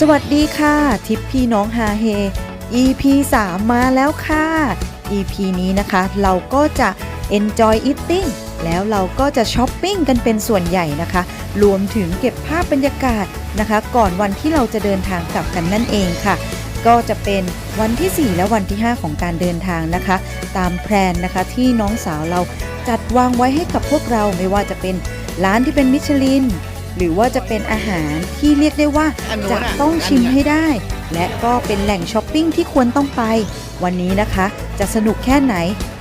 สวัสดีค่ะ ทิปพี่น้องฮาเฮ EP 3 มาแล้วค่ะ EP นี้นะคะ เราก็จะ enjoy eating แล้วเราก็จะช้อปปิ้งกันเป็นส่วนใหญ่นะคะ รวมถึงเก็บภาพบรรยากาศนะคะ ก่อนวันที่เราจะเดินทางกลับกันนั่นเองค่ะ ก็จะเป็นวันที่ 4 และวันที่ 5 ของการเดินทางนะคะ ตามแพลนนะคะที่น้องสาวเราจัดวางไว้ให้กับพวกเราไม่ว่าจะเป็นร้านที่เป็นมิชลิน หรือว่าจะเป็นอาหารที่เรียกได้ว่าอันนู้นจะอะต้องชิมอันเนี้ยให้ได้ และก็เป็นแหล่งช้อปปิ้งที่ควรต้องไป วันนี้นะคะ จะสนุกแค่ไหน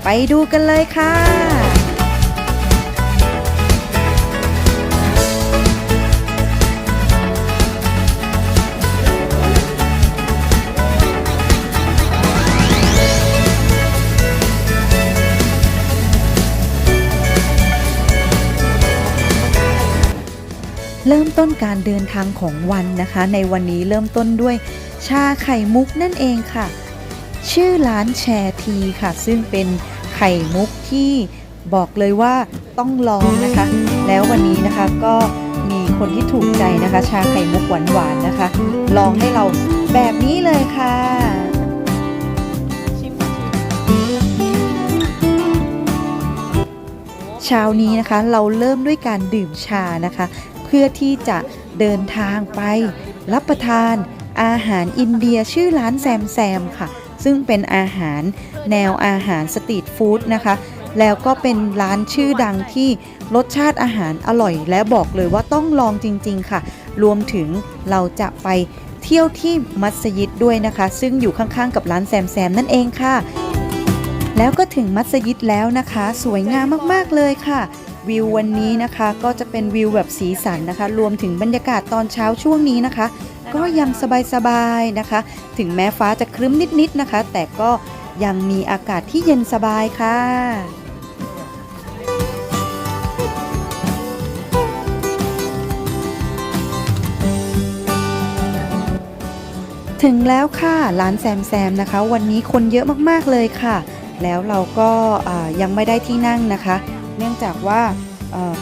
ไปดูกันเลยค่ะ เริ่มต้นการเดินทางของวันนะคะ ในวันนี้เริ่มต้นด้วยชาไข่มุกนั่นเองค่ะ ชื่อร้านแชร์ทีค่ะ ซึ่งเป็นไข่มุกที่บอกเลยว่าต้องลองนะคะ แล้ววันนี้นะคะก็มีคนที่ถูกใจนะคะ ชาไข่มุกหวานๆนะคะ ลองให้เราแบบนี้เลยค่ะเช้านี้นะคะเราเริ่มด้วยการดื่มชานะคะ พื่อที่จะเดินทางไป รับประทานอาหารอินเดียชื่อร้านแซมแซมค่ะ ซึ่งเป็นอาหารแนวอาหารสตรีทฟู้ดนะคะ แล้วก็เป็นร้านชื่อดังที่รสชาติอาหารอร่อย และบอกเลยว่าต้องลองจริง ๆ ค่ะ รวมถึงเราจะไปเที่ยวที่มัสยิดด้วยนะคะ ซึ่งอยู่ข้างๆ กับร้านแซมแซมนั่นเองค่ะ แล้วก็ถึงมัสยิดแล้วนะคะ สวยงามมากๆเลยค่ะ วิววันนี้นะคะก็จะเป็นวิวแบบสีสันนะคะ รวมถึงบรรยากาศตอนเช้าช่วงนี้นะคะ ก็ยังสบายๆนะคะ ถึงแม้ฟ้าจะครึ้มนิดๆนะคะ แต่ก็ยังมีอากาศที่เย็นสบายค่ะถึงแล้วค่ะร้านแซมแซมนะคะ วันนี้คนเยอะมากๆเลยค่ะ แล้วเราก็ยังไม่ได้ที่นั่งนะคะ เนื่องจากว่า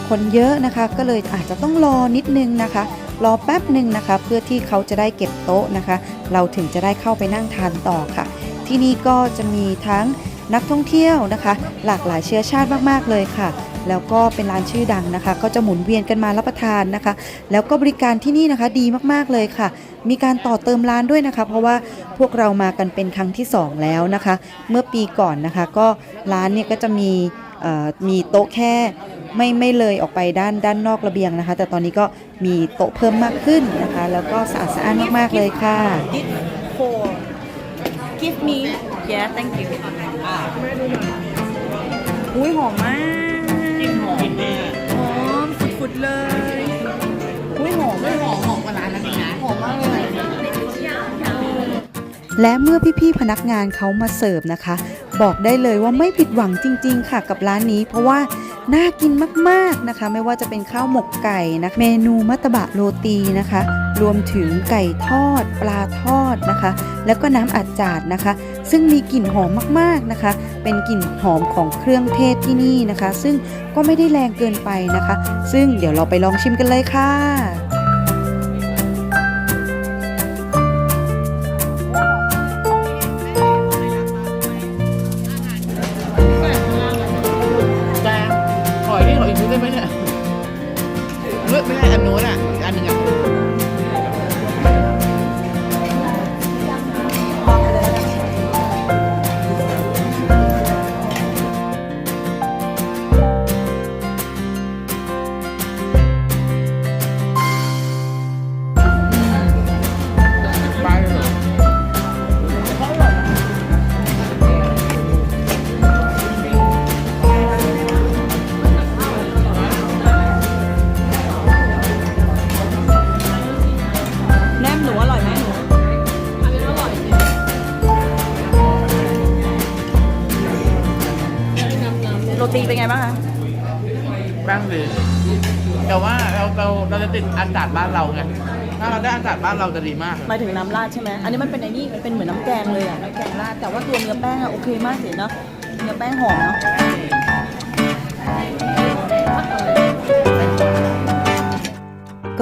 คนเยอะนะคะก็เลยอาจจะต้องรอนิดนึงนะคะ รอแป๊บหนึ่งนะคะ เพื่อที่เขาจะได้เก็บโต๊ะนะคะ เราถึงจะได้เข้าไปนั่งทานต่อค่ะ ที่นี่ก็จะมีทั้งนักท่องเที่ยวนะคะ หลากหลายเชื้อชาติมากๆเลยค่ะ แล้วก็เป็นร้านชื่อดังนะคะ ก็จะหมุนเวียนกันมารับประทานนะคะ แล้วก็บริการที่นี่นะคะดีมากๆเลยค่ะ มีการต่อเติมร้านด้วยนะคะ เพราะว่าพวกเรามากันเป็นครั้งที่ 2 แล้วนะคะ เมื่อปีก่อนนะคะ ก็ร้านเนี่ยก็จะมี มีโต๊ะแค่ไม่ไม่เลยออกไปด้านด้านนอกระเบียงนะคะ แต่ตอนนี้ก็มีโต๊ะเพิ่มมากขึ้นนะคะ แล้วก็สะอาดสะอ้านมากๆเลยค่ะ four. Give me. Yeah, thank you. อุ้ยหอมมากกลิ่นหอมหอมฝุดๆเลยอุ้ยหอมเลยหอมหอมกว่าร้านนั้นอีกนะหอมมากเลย และเมื่อพี่ๆพนักงานเขามาเสิร์ฟนะคะ บอกได้เลยว่าไม่ผิดหวังจริง ๆ ค่ะกับร้านนี้ เพราะว่าน่ากินมากๆนะคะ ไม่ว่าจะเป็นข้าวหมกไก่นะเมนูมัตตบะโรตีนะคะ รวมถึงไก่ทอด ปลาทอดนะคะ แล้วก็น้ำอัดจาดนะคะ ซึ่งมีกลิ่นหอมมากๆนะคะ เป็นกลิ่นหอมของเครื่องเทศที่นี่นะคะ ซึ่งก็ไม่ได้แรงเกินไปนะคะ ซึ่งเดี๋ยวเราไปลองชิมกันเลยค่ะาได้อันจัดบ้านเราจะดีมาก หมายถึงน้ำราดใช่ไหมอันนี้มันเป็นไอ้นี่มันเป็นเหมือนน้ำแกงเลยอะน้ำแกงราดแต่ว่าตัวเนื้อแป้งอะโอเคมากเลยเนาะเนื้อแป้งหอมเนาะ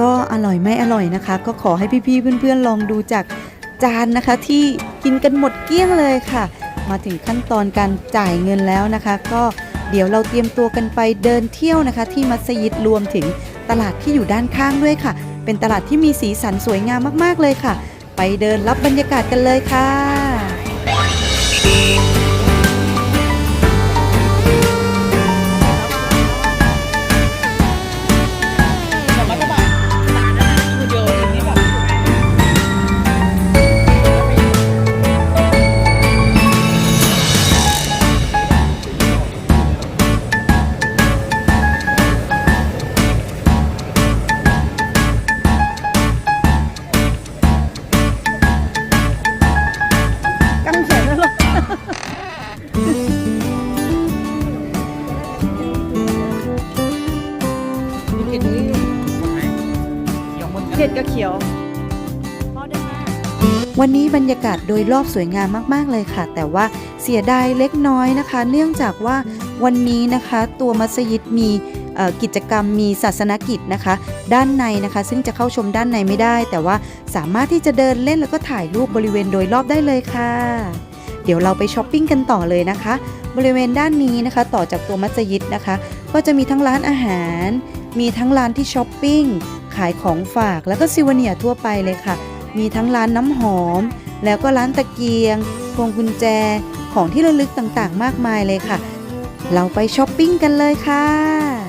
กก็อร่อยไม่อร่อยนะคะ ก็ขอให้พี่ๆเพื่อนๆลองดูจากจานนะคะที่กินกันหมดเกลี้ยงเลยค่ะ มาถึงขั้นตอนการจ่ายเงินแล้วนะคะ ก็เดี๋ยวเราเตรียมตัวกันไปเดินเที่ยวนะคะ ที่มัสยิดรวมถึงตลาดที่อยู่ด้านข้างด้วยค่ะ เป็นตลาดที่มีสีสันสวยงามมากๆเลยค่ะ ไปเดินรับบรรยากาศกันเลยค่ะากาศโดยรอบสวยงามมาก ๆ เลยค่ะ แต่ว่าเสียดายเล็กน้อยนะคะ เนื่องจากว่าวันนี้นะคะตัวมัสยิดมีกิจกรรมมีศาสนกิจนะคะ ด้านในนะคะ ซึ่งจะเข้าชมด้านในไม่ได้ แต่ว่าสามารถที่จะเดินเล่นแล้วก็ถ่ายรูปบริเวณโดยรอบได้เลยค่ะ เดี๋ยวเราไปช้อปปิ้งกันต่อเลยนะคะ บริเวณด้านนี้นะคะต่อจากตัวมัสยิดนะคะ ก็จะมีทั้งร้านอาหาร มีทั้งร้านที่ช้อปปิ้งขายของฝากแล้วก็ซิวเนียทั่วไปเลยค่ะ มีทั้งร้านน้ำหอม แล้วก็ร้านตะเกียง พวงกุญแจ ของที่ระลึกต่างๆ มากมายเลยค่ะ เราไปช้อปปิ้งกันเลยค่ะ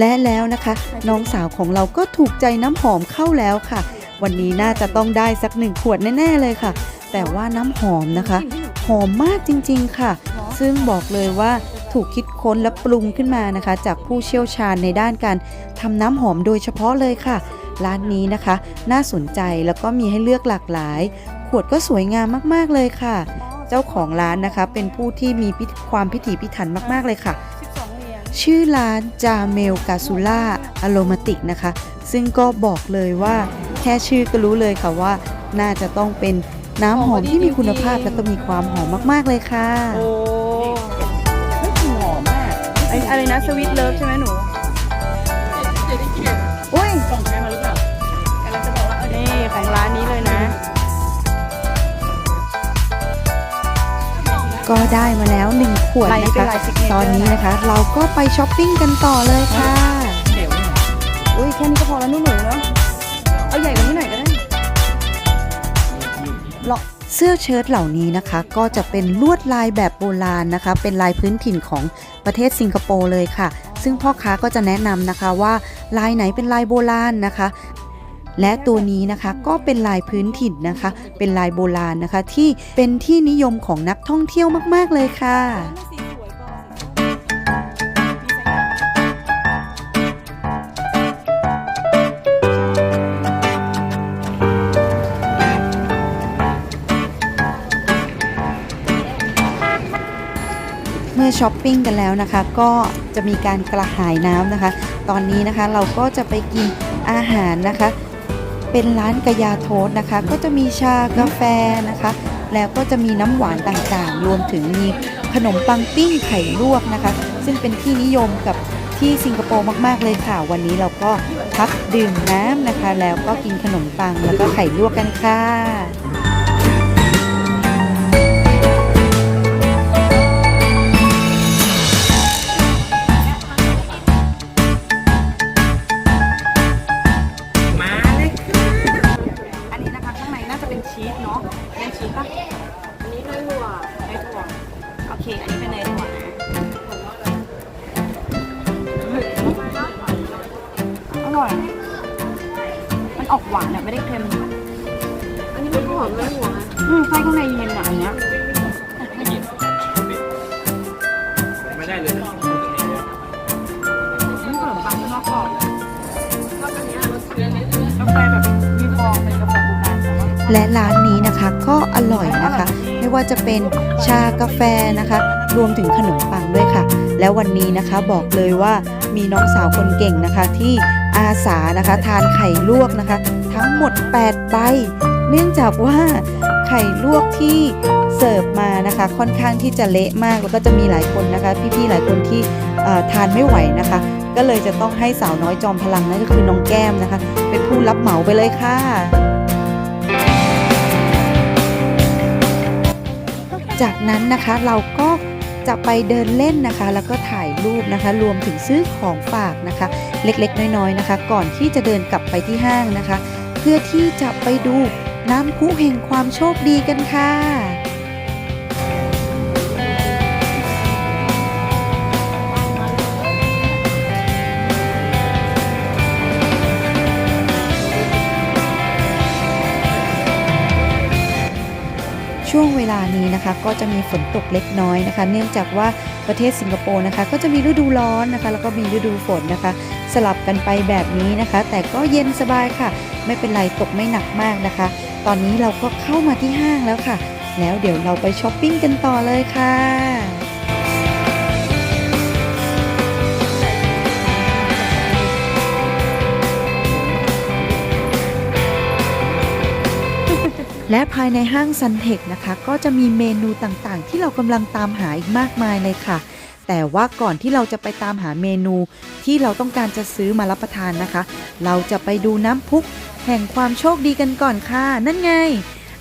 และแล้วนะคะ น้องสาวของเราก็ถูกใจน้ำหอมเข้าแล้วค่ะ วันนี้น่าจะต้องได้สักหนึ่งขวดแน่ๆเลยค่ะ แต่ว่าน้ำหอมนะคะ หอมมากจริงๆค่ะ ซึ่งบอกเลยว่าถูกคิดค้นและปรุงขึ้นมานะคะ จากผู้เชี่ยวชาญในด้านการทำน้ำหอมโดยเฉพาะเลยค่ะ ร้านนี้นะคะ น่าสนใจแล้วก็มีให้เลือกหลากหลาย ขวดก็สวยงามมากๆเลยค่ะ เจ้าของร้านนะคะเป็นผู้ที่มีพิธีความพิถีพิถันมากๆเลยค่ะ ชื่อร้านจาเมลกาซูล่าอโรมาติกนะคะ ซึ่งก็บอกเลยว่าแค่ชื่อก็รู้เลยค่ะว่า น่าจะต้องเป็นน้ำหอมที่มีคุณภาพและก็มีความหอมมาก ๆ เลยค่ะ โอ้ไม่กลิ่นหอมมากไอ้อะไรนะสวิตเลิฟใช่ไหมหนู อุ้ย ก็ได้มาแล้ว 1 ขวดลายนี้นะเป็นคะลาย signature ตอนนี้นะคะ เราก็ไปช้อปปิ้งกันต่อเลยค่ะเดี๋ยวอุ้ยแค่นี้ก็พอแล้วหนูหนูเนาะเอาใหญ่กว่านี้หน่อยก็ได้เสื้อเชิ้ตเหล่านี้นะคะ ก็จะเป็นลวดลายแบบโบราณนะคะ เป็นลายพื้นถิ่นของประเทศสิงคโปร์เลยค่ะ ซึ่งพ่อค้าก็จะแนะนำนะคะว่าลายไหนเป็นลายโบราณนะคะ และตัวนี้นะคะก็เป็นลายพื้นถิ่นนะคะ เป็นลายโบราณนะคะ ที่เป็นที่นิยมของนักท่องเที่ยวมาก ๆ เลยค่ะเมื่อช้อปปิ้งกันแล้วนะคะ ก็จะมีการกระหายน้ำนะคะ ตอนนี้นะคะเราก็จะไปกินอาหารนะคะ เป็นร้านกระยาโทสนะคะ ก็จะมีชากาแฟนะคะ แล้วก็จะมีน้ำหวานต่างๆ รวมถึงมีขนมปังปิ้งไข่ลวกนะคะ ซึ่งเป็นที่นิยมกับที่สิงคโปร์มากๆเลยค่ะ วันนี้เราก็พักดื่มน้ำนะคะ แล้วก็กินขนมปังแล้วก็ไข่ลวกกันค่ะ และร้านนี้นะคะก็อร่อยนะคะ ไม่ว่าจะเป็นชากาแฟนะคะ รวมถึงขนมปังด้วยค่ะ แล้ววันนี้นะคะบอกเลยว่ามีน้องสาวคนเก่งนะคะที่อาสานะคะทานไข่ลวกนะคะ ทั้งหมด 8 ใบ เนื่องจากว่าไข่ลวกที่เสิร์ฟมานะคะค่อนข้างที่จะเละมากแล้วก็จะมีหลายคนนะคะ พี่ๆหลายคนที่ทานไม่ไหวนะคะ ก็เลยจะต้องให้สาวน้อยจอมพลังนั่นก็คือน้องแก้มนะคะ เป็นผู้รับเหมาไปเลยค่ะ จากนั้นนะคะเราก็จะไปเดินเล่นนะคะ แล้วก็ถ่ายรูปนะคะ รวมถึงซื้อของฝากนะคะ เล็กๆ น้อยๆนะคะ ก่อนที่จะเดินกลับไปที่ห้างนะคะ เพื่อที่จะไปดูน้ำพุแห่งความโชคดีกันค่ะ ช่วงเวลานี้นะคะก็จะมีฝนตกเล็กน้อยนะคะ เนื่องจากว่าประเทศสิงคโปร์นะคะ ก็จะมีฤดูร้อนนะคะ แล้วก็มีฤดูฝนนะคะ สลับกันไปแบบนี้นะคะ แต่ก็เย็นสบายค่ะ ไม่เป็นไรตกไม่หนักมากนะคะ ตอนนี้เราก็เข้ามาที่ห้างแล้วค่ะ แล้วเดี๋ยวเราไปช้อปปิ้งกันต่อเลยค่ะ และภายในห้างซันเทคนะคะ ก็จะมีเมนูต่างๆ ที่เรากำลังตามหาอีกมากมายเลยค่ะ แต่ว่าก่อนที่เราจะไปตามหาเมนูที่เราต้องการจะซื้อมารับประทานนะคะ เราจะไปดูน้ำพุแห่งความโชคดีกันก่อนค่ะ นั่นไง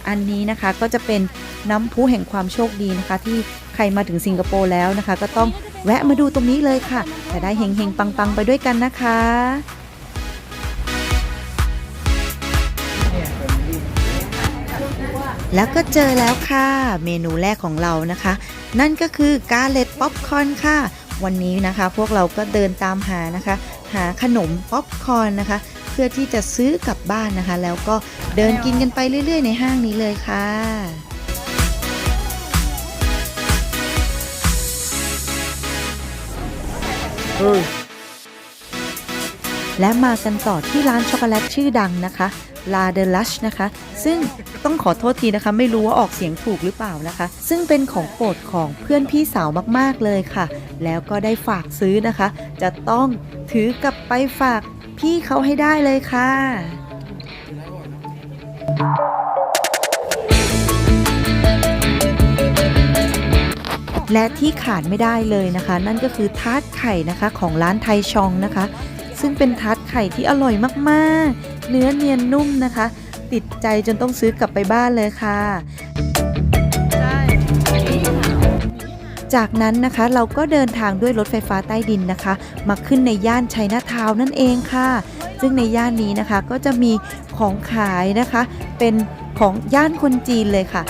อันนี้นะคะก็จะเป็นน้ำพุแห่งความโชคดีนะคะ ที่ใครมาถึงสิงคโปร์แล้วนะคะ ก็ต้องแวะมาดูตรงนี้เลยค่ะ จะได้เฮงๆปังๆ ไปด้วยกันนะคะ แล้วก็เจอแล้วค่ะ เมนูแรกของเรานะคะ นั่นก็คือกาเลตป๊อปคอร์นค่ะ วันนี้นะคะ พวกเราก็เดินตามหานะคะ หาขนมป๊อปคอร์นนะคะ เพื่อที่จะซื้อกลับบ้านนะคะ แล้วก็เดินกินกันไปเรื่อย ๆ ในห้างนี้เลยค่ะและมากันต่อที่ร้านช็อกโกแลตชื่อดังนะคะ ลาเดลัชนะคะ ซึ่งต้องขอโทษทีนะคะ ไม่รู้ว่าออกเสียงถูกหรือเปล่านะคะ ซึ่งเป็นของโปรดของเพื่อนพี่สาวมากๆเลยค่ะ แล้วก็ได้ฝากซื้อนะคะ จะต้องถือกลับไปฝากพี่เขาให้ได้เลยค่ะและที่ขาดไม่ได้เลยนะคะ นั่นก็คือทาร์ตไข่นะคะของร้านไทยชองนะคะ ซึ่งเป็นทาร์ตไข่ที่อร่อยมาก ๆ เนื้อเนียนนุ่มนะคะ ติดใจจนต้องซื้อกลับไปบ้านเลยค่ะ จากนั้นนะคะเราก็เดินทางด้วยรถไฟฟ้าใต้ดินนะคะ มาขึ้นในย่านชัยนาทาวน์นั่นเองค่ะ ซึ่งในย่านนี้นะคะก็จะมีของขายนะคะ เป็นของย่านคนจีนเลยค่ะ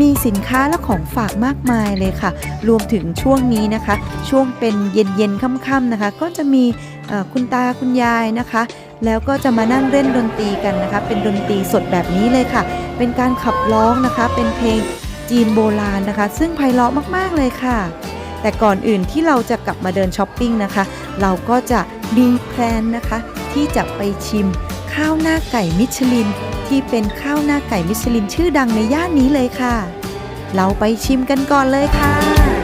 มีสินค้าและของฝากมากมายเลยค่ะ รวมถึงช่วงนี้นะคะ ช่วงเป็นเย็นๆค่ำๆนะคะ ก็จะมีคุณตาคุณยายนะคะ แล้วก็จะมานั่งเล่นดนตรีกันนะคะ เป็นดนตรีสดแบบนี้เลยค่ะ เป็นการขับร้องนะคะ เป็นเพลงจีนโบราณนะคะ ซึ่งไพเราะมากๆเลยค่ะ แต่ก่อนอื่นที่เราจะกลับมาเดินช้อปปิ้งนะคะ เราก็จะมีแพลนนะคะ ที่จะไปชิมข้าวหน้าไก่มิชลิน ที่เป็นข้าวหน้าไก่มิชลินชื่อดังในย่านนี้เลยค่ะ เราไปชิมกันก่อนเลยค่ะ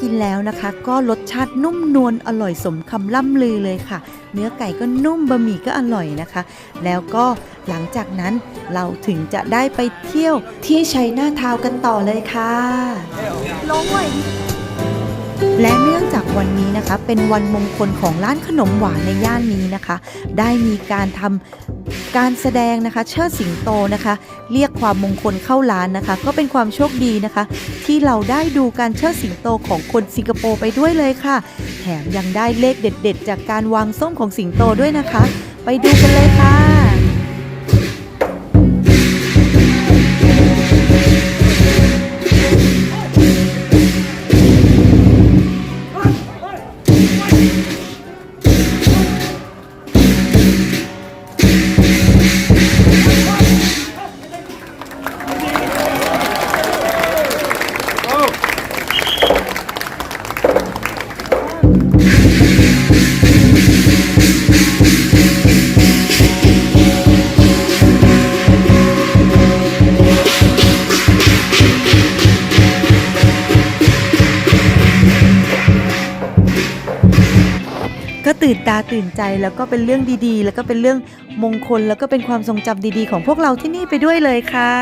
กินแล้วนะคะ ก็รสชาตินุ่มนวลอร่อยสมคำล่ำลือเลยค่ะ เนื้อไก่ก็นุ่มบะหมี่ก็อร่อยนะคะ แล้วก็หลังจากนั้นเราถึงจะได้ไปเที่ยวที่ชัยนาทาวกันต่อเลยค่ะลงไว้ และเนื่องจากวันนี้นะคะเป็นวันมงคลของร้านขนมหวานในย่านนี้นะคะ ได้มีการทำการแสดงนะคะ เชิดสิงโตนะคะ เรียกความมงคลเข้าร้านนะคะ ก็เป็นความโชคดีนะคะ ที่เราได้ดูการเชิดสิงโตของคนสิงคโปร์ไปด้วยเลยค่ะ แถมยังได้เลขเด็ด ๆ จากการวางส้มของสิงโตด้วยนะคะ ไปดูกันเลยค่ะ ก็ตื่นตาตื่นใจแล้วก็เป็นเรื่องดีๆ แล้วก็เป็นเรื่องมงคล แล้วก็เป็นความทรงจำดีๆ ของพวกเราที่นี่ไปด้วยเลยค่ะ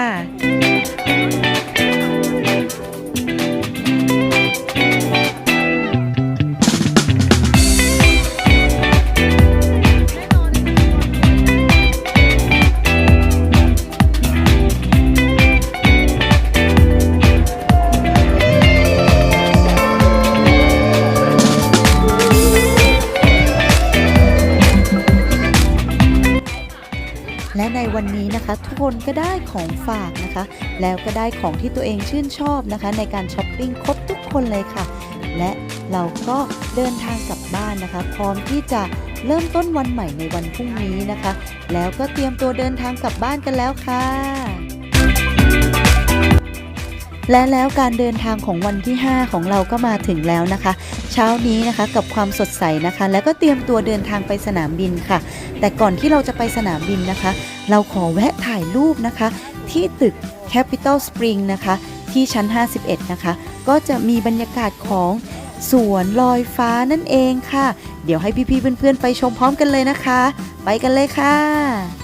นะคะทุกคนก็ได้ของฝากนะคะ แล้วก็ได้ของที่ตัวเองชื่นชอบนะคะ ในการช้อปปิ้งครบทุกคนเลยค่ะ และเราก็เดินทางกลับบ้านนะคะ พร้อมที่จะเริ่มต้นวันใหม่ในวันพรุ่งนี้นะคะ แล้วก็เตรียมตัวเดินทางกลับบ้านกันแล้วค่ะ และแล้วการเดินทางของวันที่ 5 ของเราก็มาถึงแล้วนะคะ เช้านี้นะคะกับความสดใสนะคะ แล้วก็เตรียมตัวเดินทางไปสนามบินค่ะ แต่ก่อนที่เราจะไปสนามบินนะคะ เราขอแวะถ่ายรูปนะคะ ที่ตึก Capital Spring นะคะ ที่ชั้น 51 นะคะ ก็จะมีบรรยากาศของสวนลอยฟ้านั่นเองค่ะ เดี๋ยวให้พี่ๆเพื่อนๆ ไปชมพร้อมกันเลยนะคะ ไปกันเลยค่ะ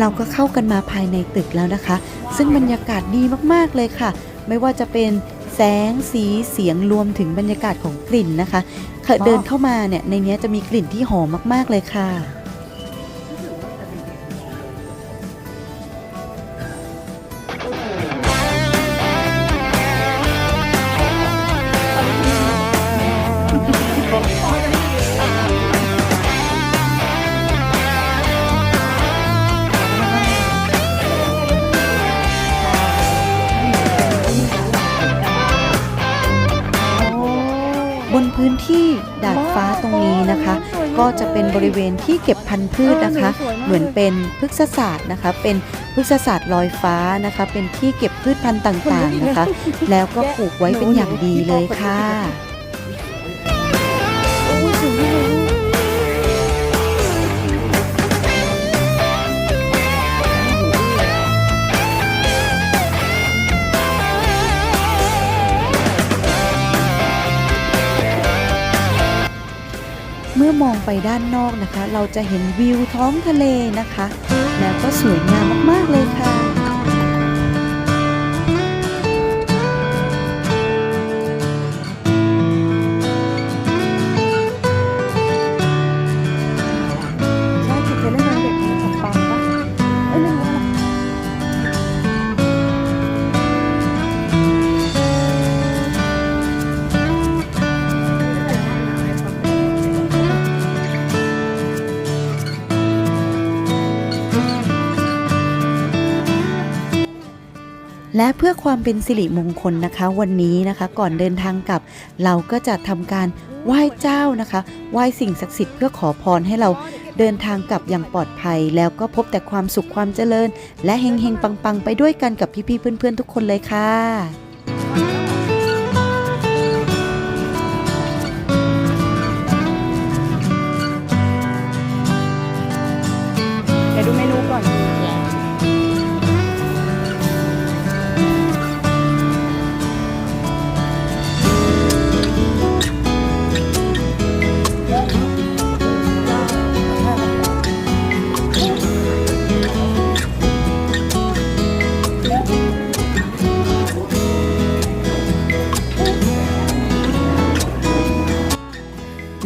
เราก็เข้ากันมาภายในตึกแล้วนะคะ ซึ่งบรรยากาศดีมากๆเลยค่ะ ไม่ว่าจะเป็นแสงสีเสียงรวมถึงบรรยากาศของกลิ่นนะคะเดินเข้ามาเนี่ยในนี้จะมีกลิ่นที่หอมมากๆเลยค่ะ พื้นที่ดาดฟ้าตรงนี้นะคะ ก็จะเป็นบริเวณที่เก็บพันธุ์พืชนะคะ เหมือนเป็นพฤกษศาสตร์นะคะ เป็นพฤกษศาสตร์ลอยฟ้านะคะ เป็นที่เก็บพืชพันธุ์ต่างๆนะคะ แล้วก็ปลูกไว้เป็นอย่างดีเลยค่ะ มอมองไปด้านนอกนะคะ เราจะเห็นวิวท้องทะเลนะคะ แล้วก็สวยงามมากๆเลยค่ะ เพื่อความเป็นสิริมงคลนะคะ วันนี้นะคะก่อนเดินทางกลับ เราก็จะทำการไหว้เจ้านะคะไหว้สิ่งศักดิ์สิทธิ์เพื่อขอพรให้เราเดินทางกลับอย่างปลอดภัย แล้วก็พบแต่ความสุขความเจริญ และเฮงเฮงๆปังๆ ไปด้วยกันกับพี่ๆเพื่อนๆทุกคนเลยค่ะ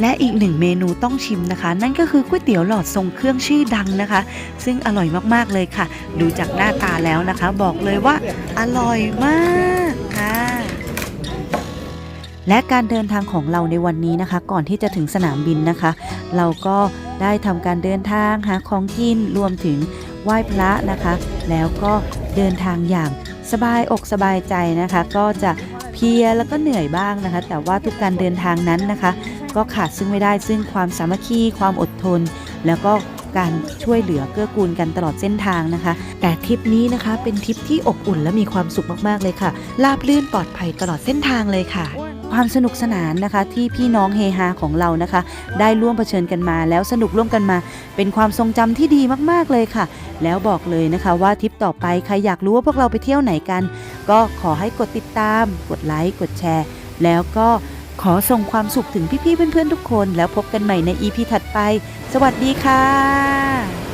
และอีกหนึ่งเมนูต้องชิมนะคะ นั่นก็คือก๋วยเตี๋ยวหลอดทรงเครื่องชื่อดังนะคะ ซึ่งอร่อยมากๆเลยค่ะ ดูจากหน้าตาแล้วนะคะ บอกเลยว่าอร่อยมากค่ะและการเดินทางของเราในวันนี้นะคะ ก่อนที่จะถึงสนามบินนะคะ เราก็ได้ทำการเดินทางหาของกินรวมถึงไหว้พระนะคะ แล้วก็เดินทางอย่างสบายอกสบายใจนะคะ ก็จะเพลียแล้วก็เหนื่อยบ้างนะคะ แต่ว่าทุกการเดินทางนั้นนะคะ ก็ขาดซึ่งไม่ได้ซึ่งความสามัคคีความอดทน แล้วก็การช่วยเหลือเกื้อกูลกันตลอดเส้นทางนะคะ แต่ทริปนี้นะคะเป็นทริปที่อบอุ่นและมีความสุขมากๆเลยค่ะราบรื่นปลอดภัยตลอดเส้นทางเลยค่ะความสนุกสนานนะคะที่พี่น้องเฮฮาของเรานะคะ ได้ร่วมเผชิญกันมา แล้วสนุกร่วมกันมา เป็นความทรงจำที่ดีมากๆเลยค่ะ แล้วบอกเลยนะคะว่าทริปต่อไปใครอยากรู้ว่าพวกเราไปเที่ยวไหนกัน ก็ขอให้กดติดตาม กดไลค์กดแชร์ แล้วก็ ขอส่งความสุขถึงพี่ๆเพื่อนๆทุกคน แล้วพบกันใหม่ในอีพีถัดไป สวัสดีค่ะ